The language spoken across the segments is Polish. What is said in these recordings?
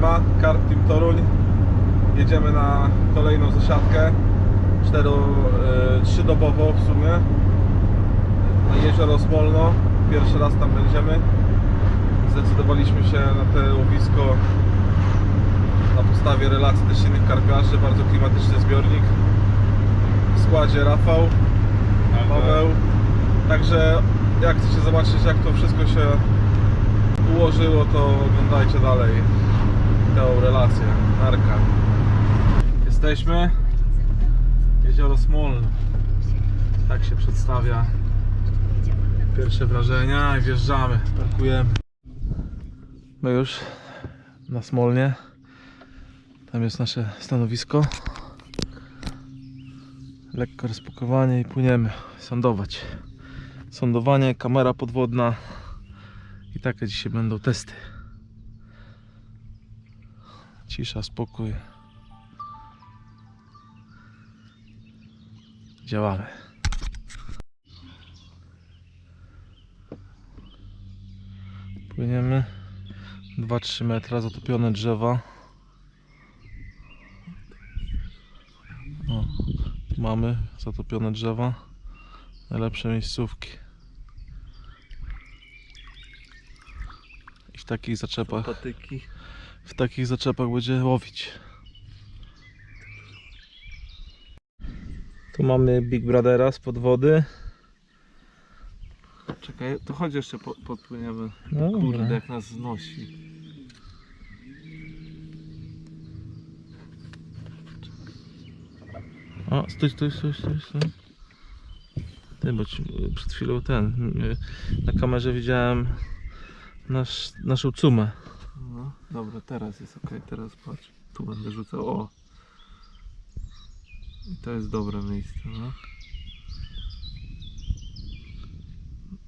Siema, Karp Team Toruń. Jedziemy na kolejną zasiadkę. Cztero, trzydobowo w sumie. Na jezioro Smolno. Pierwszy raz tam będziemy. Zdecydowaliśmy się na te łowisko na podstawie relacji też innych karpiarzy. Bardzo klimatyczny zbiornik. W składzie Rafał, Paweł. Także jak chcecie zobaczyć jak to wszystko się ułożyło, to oglądajcie dalej tę relację. Narka. Jesteśmy. Jezioro Smolno. Tak się przedstawia pierwsze wrażenia i wjeżdżamy, parkujemy. My już na Smolnie. Tam jest nasze stanowisko. Lekko rozpakowanie i płyniemy sądować. Sądowanie, kamera podwodna. I takie dzisiaj będą testy. Cisza, spokój. Działamy. Płyniemy 2-3 metra, zatopione drzewa. O, mamy zatopione drzewa. Najlepsze miejscówki. I w takich zaczepach, Patyki. W takich zaczepach będzie łowić. Tu mamy Big Brothera z wody. Czekaj, to chodź jeszcze po, podpłyniemy. No Kurde, dobra. jak nas znosi. O, stój, stój, stój, stój, stój. Ty, bo ci, y, przed chwilą ten, y, na kamerze widziałem nasz, naszą cumę. No, dobra, teraz jest ok, teraz patrz. Tu będę rzucał, o. I to jest dobre miejsce, no.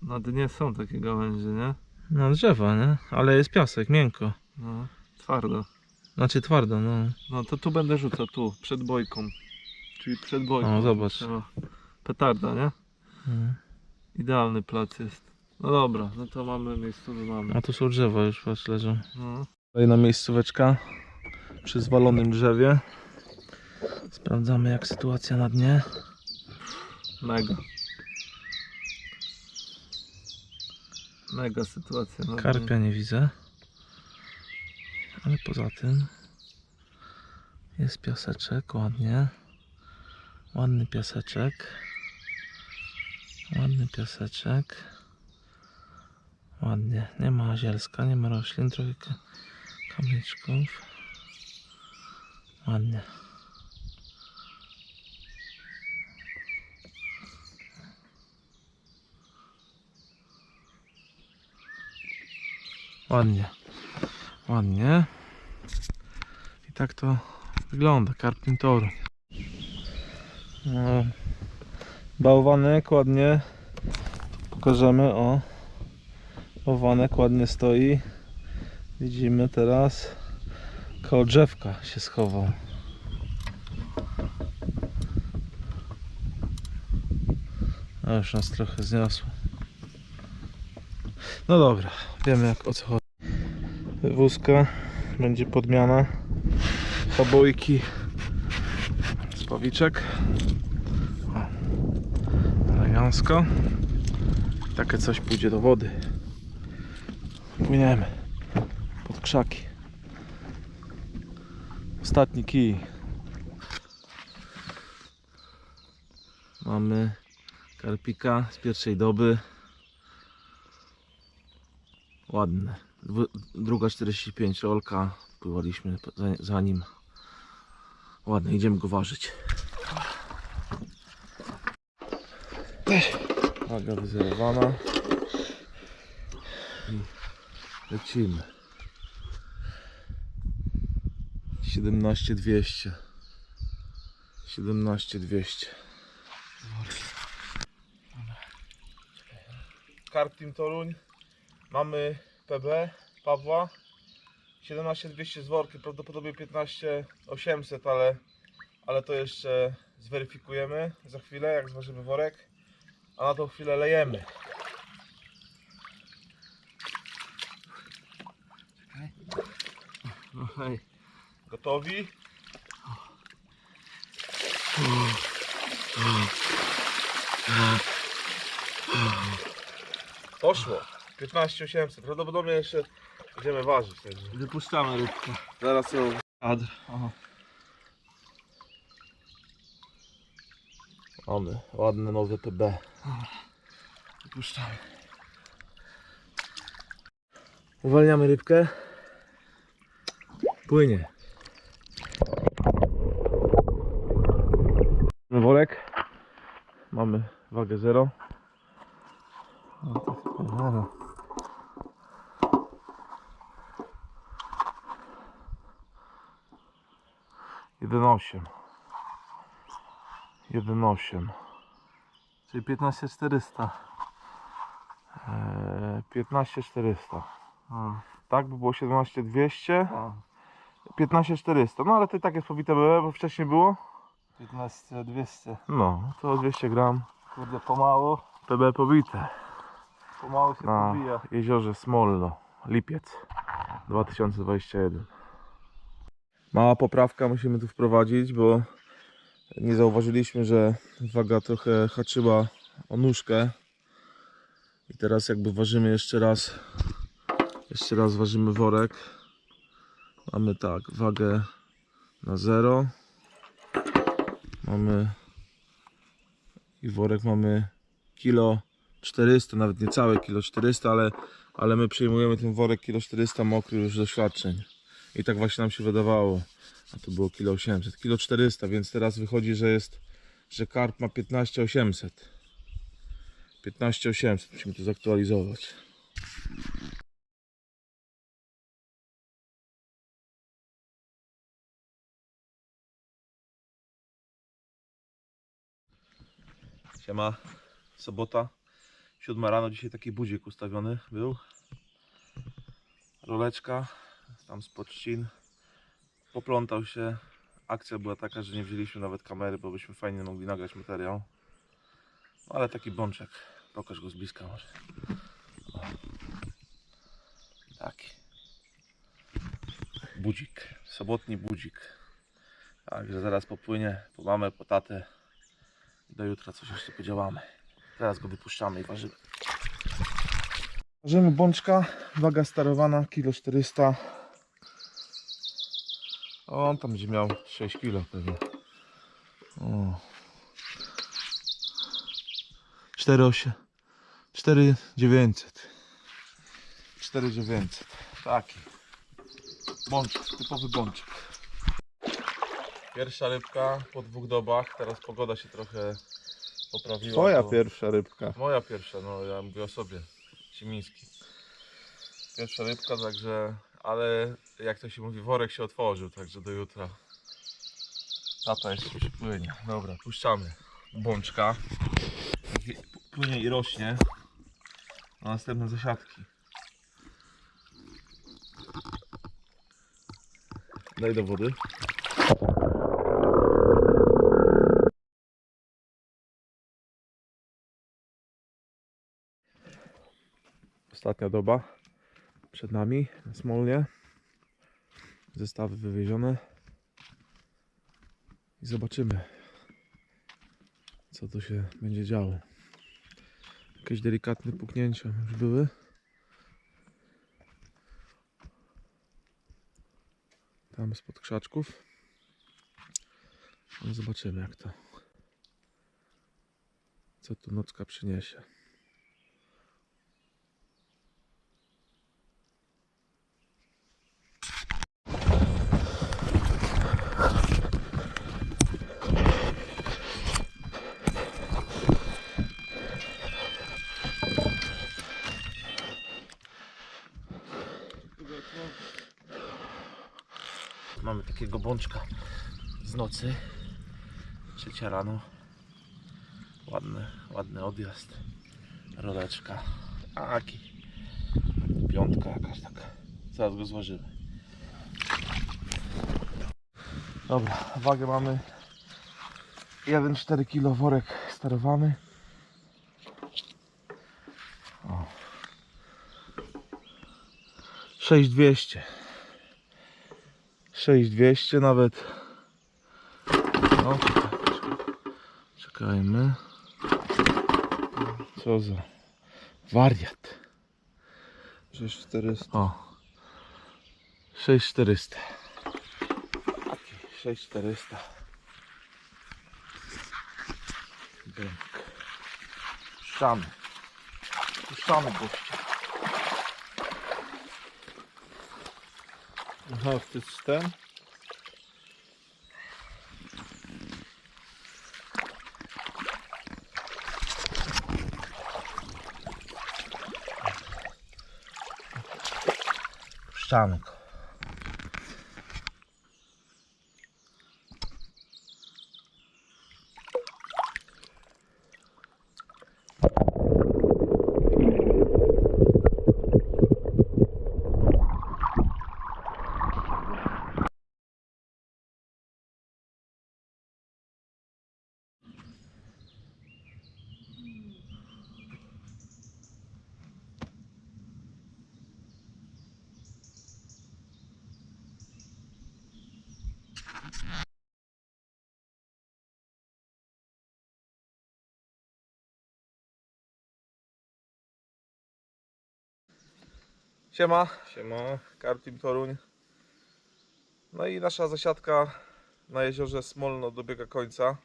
Na dnie są takie gałęzie, nie? No drzewa, nie? Ale jest piasek, miękko. No, twardo. Znaczy twardo, no. No to tu będę rzucał, tu, przed bojką. Czyli przed bojką. O, zobacz. Petarda, nie? Mhm. Idealny plac jest. No dobra, no to mamy miejscowy mamy. A tu są drzewa już, patrz, leżą. No. Kolejna miejscóweczka przy zwalonym drzewie. Sprawdzamy jak sytuacja na dnie. Mega. Mega sytuacja. No, Karpia nie widzę. Ale poza tym jest piaseczek, ładnie. Ładny piaseczek. Ładny piaseczek. Ładnie. Nie ma zielska, nie ma roślin, trochę ka- kamyczków. Ładnie. Ładnie. Ładnie. I tak to wygląda. Karpin toru. No. Bałwanek ładnie. Pokażemy. O. Bałwanek ładnie stoi. Widzimy teraz. Koło drzewka się schował. A już nas trochę zniosło. No dobra, wiemy jak o co chodzi. Wózka będzie podmiana. Pobojki. Spawiczek. Elegancko. Takie coś pójdzie do wody. Płyniemy. Pod krzaki. Ostatni kij. Mamy karpika z pierwszej doby. Ładne. Druga 45 rolka. Pływaliśmy za, nim. Ładne, idziemy go ważyć. Waga wyzerowana. Lecimy. 17200. 17200. Karp Team Toruń. Mamy PB Pawła 17200 z workiem, prawdopodobnie 15800, ale, ale to jeszcze zweryfikujemy za chwilę, jak zważymy worek. A na tą chwilę lejemy. Hej. Gotowi? Poszło. 15800. Prawdopodobnie jeszcze będziemy ważyć. Także. Wypuszczamy rybkę. Zaraz ją. Kadr. Aha. Mamy ładne nowe PB. Wypuszczamy. Uwalniamy rybkę. Płynie. Worek. Mamy wagę 0. No to super, dobra. Jeden osiem. Jeden osiem. Czyli 15400. Eee, 15400. A, Tak by było 17200. a. 15400. No ale to i tak jest pobite były, bo wcześniej było. 15200. No, to 200 gram. Kurde, pomału. PB pobite. Pomału się na pobija. jeziorze Smolno, lipiec 2021. Mała poprawka musimy tu wprowadzić, bo nie zauważyliśmy, że waga trochę haczyła o nóżkę. I teraz jakby ważymy jeszcze raz, jeszcze raz ważymy worek. Mamy tak, wagę na 0. Mamy i worek mamy kilo 400, nawet niecałe kilo 400, ale, ale my przyjmujemy ten worek kilo 400 mokry już z doświadczeń. I tak właśnie nam się wydawało. A to było kilo 800, kilo 400, więc teraz wychodzi, że jest, że karp ma 15 800. 15 800, musimy to zaktualizować. Siema, sobota. Siódma rano, dzisiaj taki budzik ustawiony był. Roleczka, tam z Trzcin. Poplątał się. Akcja była taka, że nie wzięliśmy nawet kamery, bo byśmy fajnie mogli nagrać materiał. No, ale taki bączek. Pokaż go z bliska może. O. Taki. Budzik. Sobotni budzik. Także zaraz popłynie po mamę, po tatę. Do jutra coś jeszcze podziałamy. Teraz go wypuszczamy i ważymy. Ważymy bączka, waga starowana, kilo 400. O, on tam będzie miał 6 kilo pewnie. O. 48. 4900. 4900. Taki. Bączek, typowy bączek. Pierwsza rybka po dwóch dobach. Teraz pogoda się trochę poprawiła. Twoja bo- pierwsza rybka. Moja pierwsza, no ja mówię o sobie. Cimiński. Pierwsza rybka, także, ale jak to się mówi, worek się otworzył, także do jutra. Tata jeszcze przypłynie. Dobra, puszczamy bączka. Płynie i rośnie. Na następne zasiadki. Daj do wody. Ostatnia doba przed nami na Smolnie. Zestawy wywiezione. I zobaczymy, co tu się będzie działo. Jakieś delikatne puknięcia już były. Tam spod krzaczków. Ale zobaczymy jak to. Co tu nocka przyniesie. Mamy takiego bączka z nocy. Trzecia rano. Ładny, ładny odjazd. Roleczka. Aki. Piątka jakaś taka. Zaraz go zważymy. Dobra, wagę mamy 1,4 kg worek starowany. O. 6200. 6200 nawet. No, czekaj, czekaj. czekajmy. Co za wariat. 6400. O. 6400. Taki 6400. Bęk. Puszczamy. Puszczamy gościa. Aha, to jest ten? Puszczamy. Siema, Siema. Karteam Toruń. No i nasza zasiadka na jeziorze Smolno dobiega końca.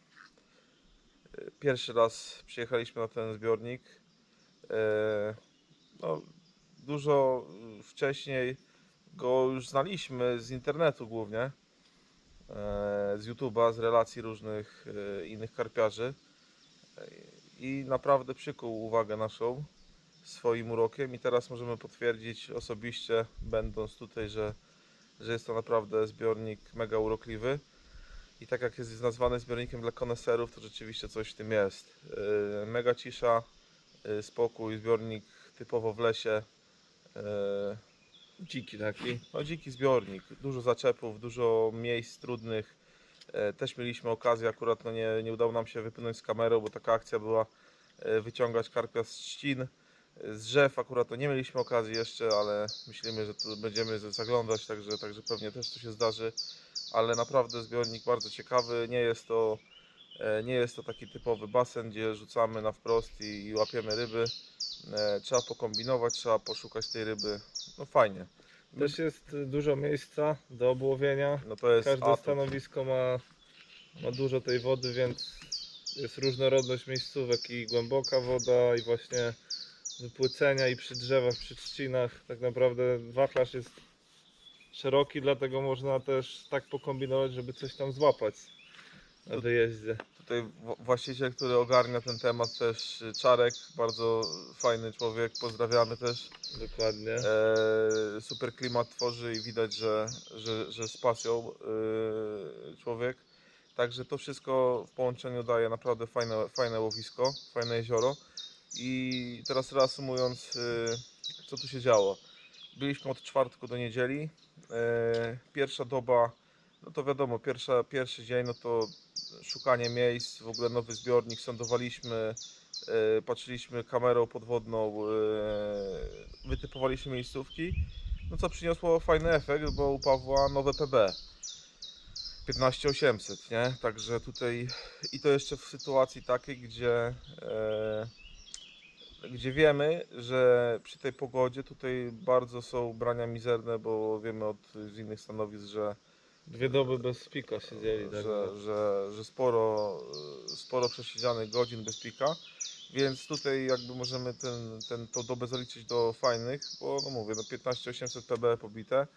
Pierwszy raz przyjechaliśmy na ten zbiornik. E, No, dużo wcześniej go już znaliśmy z internetu głównie. e, Z YouTube'a, z relacji różnych e, innych karpiarzy. I naprawdę przykuł uwagę naszą swoim urokiem i teraz możemy potwierdzić osobiście, będąc tutaj, że, że jest to naprawdę zbiornik mega urokliwy. I tak jak jest nazwany zbiornikiem dla koneserów, to rzeczywiście coś w tym jest. Yy, Mega cisza, yy, spokój, zbiornik typowo w lesie. Yy, Dziki taki. No dziki zbiornik, dużo zaczepów, dużo miejsc trudnych. E, Też mieliśmy okazję, akurat no nie, nie udało nam się wypłynąć z kamerą, bo taka akcja była e, wyciągać karpia z trzcin. Z drzew akurat to nie mieliśmy okazji jeszcze, ale myślimy, że tu będziemy zaglądać, także, także pewnie też to się zdarzy. Ale naprawdę zbiornik bardzo ciekawy, nie jest to, e, nie jest to taki typowy basen, gdzie rzucamy na wprost i, i łapiemy ryby. E, Trzeba pokombinować, trzeba poszukać tej ryby. No fajnie. Też jest dużo miejsca do obłowienia. No to jest Każde atut. stanowisko ma, ma dużo tej wody, więc jest różnorodność miejscówek i głęboka woda i właśnie wypłycenia i przy drzewach, przy trzcinach. Tak naprawdę wachlarz jest szeroki, dlatego można też tak pokombinować, żeby coś tam złapać na wyjeździe. Tutaj właściciel, który ogarnia ten temat też Czarek, bardzo fajny człowiek, pozdrawiamy też. Dokładnie. E, super klimat tworzy i widać, że, że, że z pasją y, człowiek. Także to wszystko w połączeniu daje naprawdę fajne, fajne łowisko, fajne jezioro. I teraz reasumując, y, co tu się działo. Byliśmy od czwartku do niedzieli. E, Pierwsza doba, no to wiadomo, pierwsza, pierwszy dzień, no to szukanie miejsc, w ogóle nowy zbiornik, sądowaliśmy, e, patrzyliśmy kamerą podwodną, wytypowaliśmy miejscówki, no co przyniosło fajny efekt, bo u Pawła nowe PB 15800, nie? Także tutaj i to jeszcze w sytuacji takiej, gdzie e, gdzie wiemy, że przy tej pogodzie tutaj bardzo są brania mizerne, bo wiemy od z innych stanowisk, że Dwie doby bez pika siedzieli. Tak? że, że, że sporo, sporo przesiedzianych godzin bez pika, więc tutaj jakby możemy ten, ten, tą dobę zaliczyć do fajnych, bo no mówię, no 15800 PB pobite.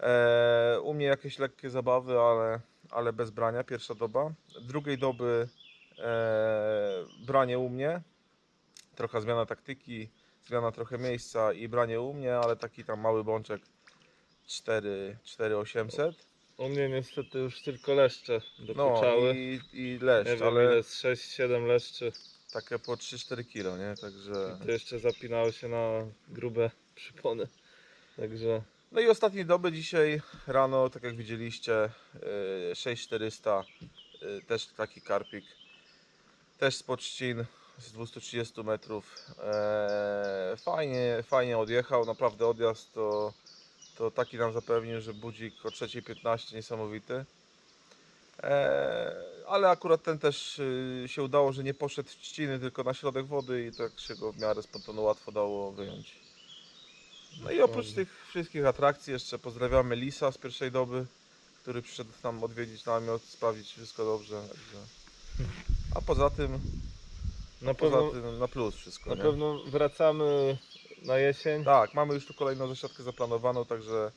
E, u mnie jakieś lekkie zabawy, ale, ale bez brania, pierwsza doba. Drugiej doby e, branie u mnie, trochę zmiana taktyki, zmiana trochę miejsca i branie u mnie, ale taki tam mały bączek 4, 4800. U mnie niestety już tylko leszcze No dokuczały. i, i Nie leszcz, wiem ale ile jest 6-7 leszczy. takie po 3-4 kilo, nie? Także. To jeszcze zapinały się na grube przypony. Także No i ostatniej doby dzisiaj rano, tak jak widzieliście, yy, 6400, yy, też taki karpik, też z Trzcin z 230 metrów. Eee, Fajnie, fajnie odjechał, naprawdę odjazd to, to taki nam zapewnił, że budzik o 3.15 niesamowity. Eee, ale akurat ten też y, się udało, że nie poszedł w trzciny, tylko na środek wody i tak się go w miarę spontanu łatwo dało wyjąć. No i oprócz tych wszystkich atrakcji jeszcze pozdrawiamy Lisa z pierwszej doby, który przyszedł nam odwiedzić namiot, sprawdzić wszystko dobrze. A poza tym, Na poza pewno, tym na plus wszystko. na nie? pewno wracamy na jesień. Tak, mamy już tu kolejną zasiadkę zaplanowaną, także,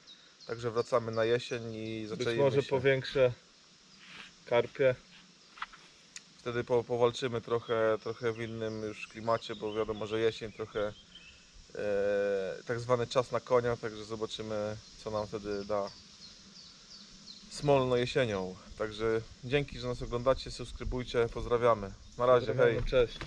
także wracamy na jesień i Być zaczęliśmy może się. po większe karpie. Wtedy po, powalczymy trochę, trochę w innym już klimacie, bo wiadomo, że jesień trochę e, tak zwany czas na konia, także zobaczymy co nam wtedy da smolno jesienią. Także dzięki, że nas oglądacie, subskrybujcie, pozdrawiamy. Na razie, hej. Cześć.